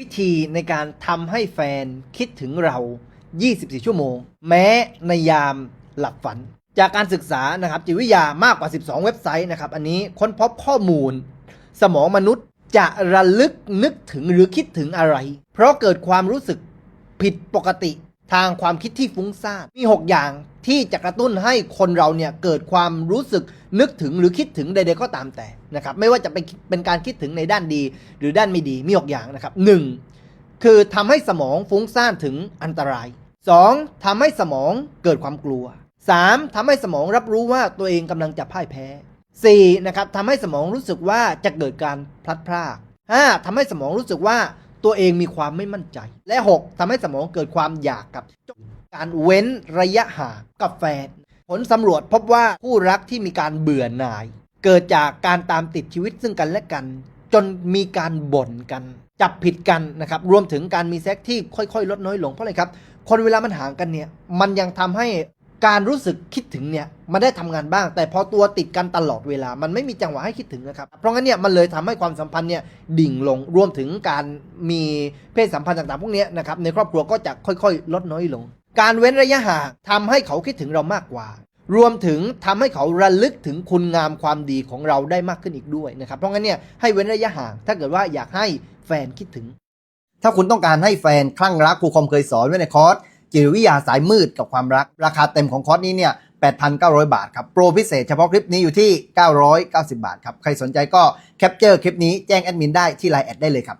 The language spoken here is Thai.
วิธีในการทำให้แฟนคิดถึงเรา 24 ชั่วโมง แม้ในยามหลับฝัน จากการศึกษานะครับจิตวิทยามากกว่า 12 เว็บไซต์นะครับ อันนี้ค้นพบข้อมูล สมองมนุษย์จะระลึกนึกถึงหรือคิดถึงอะไร เพราะเกิดความรู้สึกผิดปกติ ทางความคิดที่ฟุ้งซ่านมี 6 อย่างที่จะกระตุ้นให้คนเราเนี่ยเกิดความรู้สึกนึกถึงหรือคิดถึงใดๆก็ตามแต่นะครับไม่ว่าจะเป็นเป็นการคิดถึงในด้านดี หรือด้านไม่ดีมี 6 อย่างนะครับ 1. คือทำให้สมองฟุ้งซ่านถึงอันตราย 2. ทำให้สมองเกิดความกลัว 3. ทำให้สมองรับรู้ว่าตัวเองกำลังจะพ่ายแพ้ 4. นะครับทำให้สมองรู้สึกว่าจะเกิดการพลัดพราก 5. ทำให้สมองรู้สึกว่า ตัวเองมีความไม่มั่นใจ และ 6. ทำให้สมองเกิดความอยากกับการเว้นระยะห่างกับแฟน ผลสำรวจพบว่าคู่รักที่มีการเบื่อหน่าย เกิดจากการตามติดชีวิตซึ่งกันและกัน จนมีการบ่นกัน จับผิดกันนะครับ รวมถึงการมีเซ็กที่ค่อยๆ ลดน้อยลงเพราะอะไรครับ คนเวลามันห่างกันเนี่ย มันยังทำให้ การรู้สึกคิดถึงเนี่ยมันได้ทำงานบ้าง แต่พอตัวติดกันตลอดเวลา มันไม่มีจังหวะให้คิดถึงนะครับ เพราะงั้นเนี่ยมันเลยทำให้ความสัมพันธ์เนี่ยดิ่งลงรวมถึงการมีเพศสัมพันธ์ต่างๆ พวกเนี้ยนะครับในครอบครัวก็จะค่อยๆ ลดน้อยลง การเว้นระยะห่างทำให้เขาคิดถึงเรามากกว่ารวมถึงทำให้เขาระลึกถึงคุณงามความดีของเราได้มากขึ้นอีกด้วยนะครับ เพราะงั้นเนี่ยให้เว้นระยะห่าง ถ้าเกิดว่าอยากให้แฟนคิดถึง ถ้าคุณต้องการให้แฟนคลั่งรักครูคอมเคยสอนไว้ในคอร์ส จิตวิทยาสายมืดกับความรัก ราคาเต็มของคอร์สนี้เนี่ย 8,900 บาทครับ โปรพิเศษเฉพาะคลิปนี้อยู่ที่ 990 บาทครับ ใครสนใจก็แคปเจอร์คลิปนี้แจ้งแอดมินได้ที่ไลน์แอดได้เลยครับ